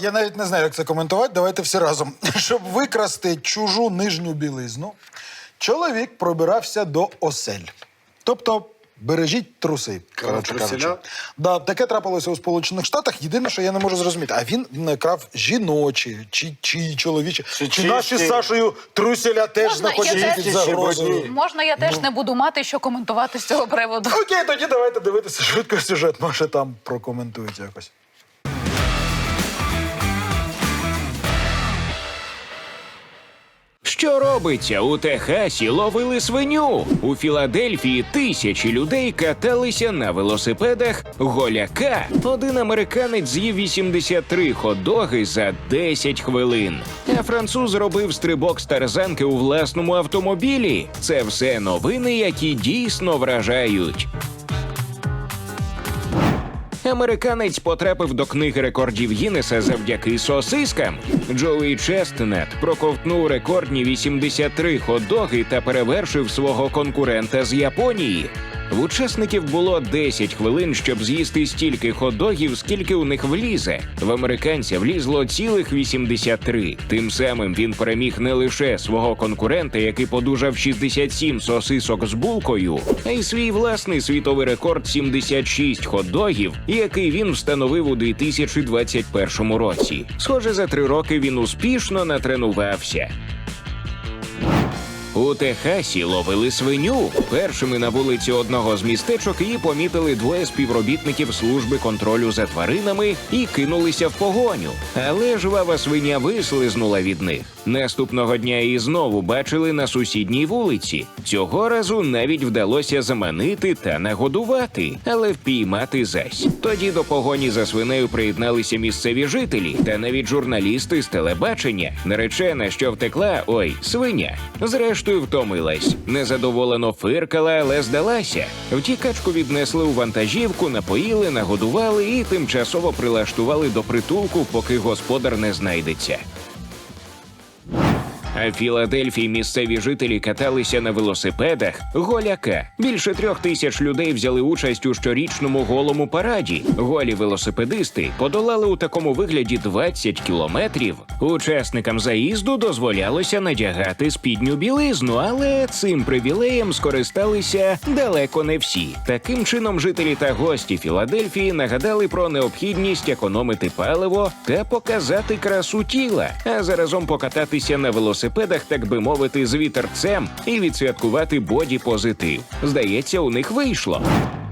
я навіть не знаю, як це коментувати. Давайте всі разом. Щоб викрасти чужу нижню білизну, чоловік пробирався до осель. Тобто. Бережіть труси. Коротше кажучи. Да, таке трапилося у Сполучених Штатах. Єдине, що я не можу зрозуміти, а він не крав жіночі, чи, чи чоловічі, чи, чисті? наші з Сашою труселя теж знаходяться під загрозою. Можна, я Ну. теж не буду мати що коментувати з цього приводу. Окей, тоді давайте дивитися швидко сюжет. Може там прокоментують якось. Що робиться у Техасі? Ловили свиню. У Філадельфії тисячі людей каталися на велосипедах голяка. Один американець з'їв 83 хот-доги за 10 хвилин. А француз робив стрибок з тарзанки у власному автомобілі. Це все новини, які дійсно вражають. Американець потрапив до книги рекордів Гіннеса завдяки сосискам. Джоуі Честнет проковтнув рекордні 83 ходоги та перевершив свого конкурента з Японії. В учасників було 10 хвилин, щоб з'їсти стільки хот-догів, скільки у них влізе. В американця влізло цілих 83. Тим самим він переміг не лише свого конкурента, який подужав 67 сосисок з булкою, а й свій власний світовий рекорд 76 хот-догів, який він встановив у 2021 році. Схоже, за три роки він успішно натренувався. У Техасі ловили свиню. Першими на вулиці одного з містечок її помітили двоє співробітників служби контролю за тваринами і кинулися в погоню. Але жвава свиня вислизнула від них. Наступного дня її знову бачили на сусідній вулиці. Цього разу навіть вдалося заманити та нагодувати, але впіймати зась. Тоді до погоні за свинею приєдналися місцеві жителі та навіть журналісти з телебачення. Наречена, що втекла, ой, свиня. Зрештою втомилась. Незадоволено фиркала, але здалася. Втікачку віднесли у вантажівку, напоїли, нагодували і тимчасово прилаштували до притулку, поки господар не знайдеться. А в Філадельфії місцеві жителі каталися на велосипедах голяка. Більше трьох тисяч людей взяли участь у щорічному голому параді. Голі велосипедисти подолали у такому вигляді 20 кілометрів. Учасникам заїзду дозволялося надягати спідню білизну, але цим привілеєм скористалися далеко не всі. Таким чином, жителі та гості Філадельфії нагадали про необхідність економити паливо та показати красу тіла, а заразом покататися на велосипедах, так би мовити, з вітерцем і відсвяткувати боді позитив. Здається, у них вийшло.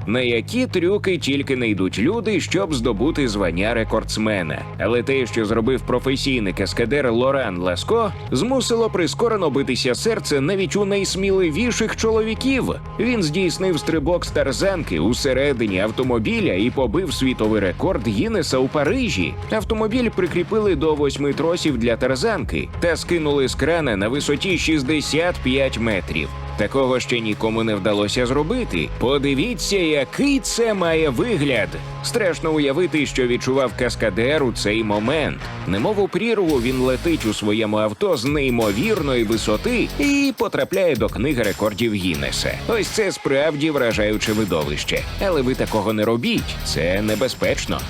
На які трюки тільки не йдуть люди, щоб здобути звання рекордсмена. Але те, що зробив професійний каскадер Лоран Ласко, змусило прискорено битися серце навіть у найсміливіших чоловіків. Він здійснив стрибок з тарзанки усередині автомобіля і побив світовий рекорд Гіннеса у Парижі. Автомобіль прикріпили до восьми тросів для тарзанки та скинули з крана на висоті 65 метрів. Такого ще нікому не вдалося зробити. Подивіться, який це має вигляд. Страшно уявити, що відчував каскадер у цей момент. Немов у прірву він летить у своєму авто з неймовірної висоти і потрапляє до книги рекордів Гіннеса. Ось це справді вражаюче видовище. Але ви такого не робіть, це небезпечно.